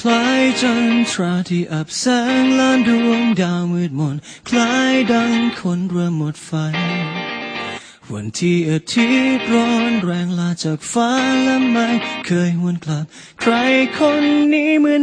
คล้ายจันทราที่อับแสงล้านดวงดาวมืดมน คล้ายดังคนเริ่มหมดไฟ วันที่อาทิตย์ร้อนแรงลาจากฟ้าและไม่เคยหวนกลับ ใครคนนี้เหมือน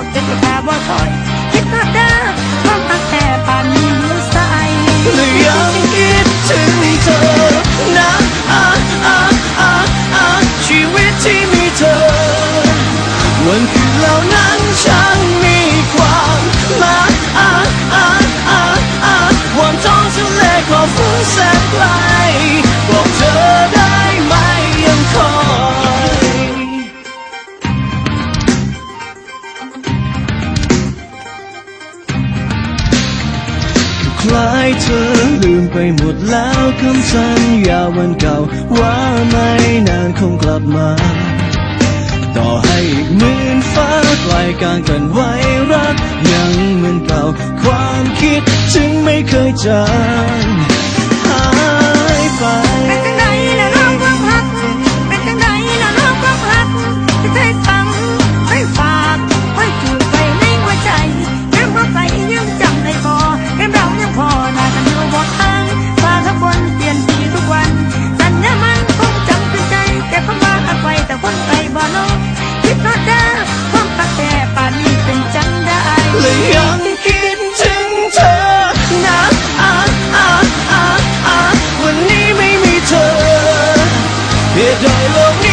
อบเจ็บตาบ่คอยคิดภาพเด้อความหักแต่ปานนี้มือใสและยังคิดถึงเธอนะ คล้ายเธอลืมไปหมดแล้วคำสัญญาวันเก่า ว่าไม่นานคงกลับมา ต่อให้อีกหมื่นฟ้าไกลกลางกันไว้รัก ยังเหมือนเก่า ความคิดถึงไม่เคยจาง এ জয়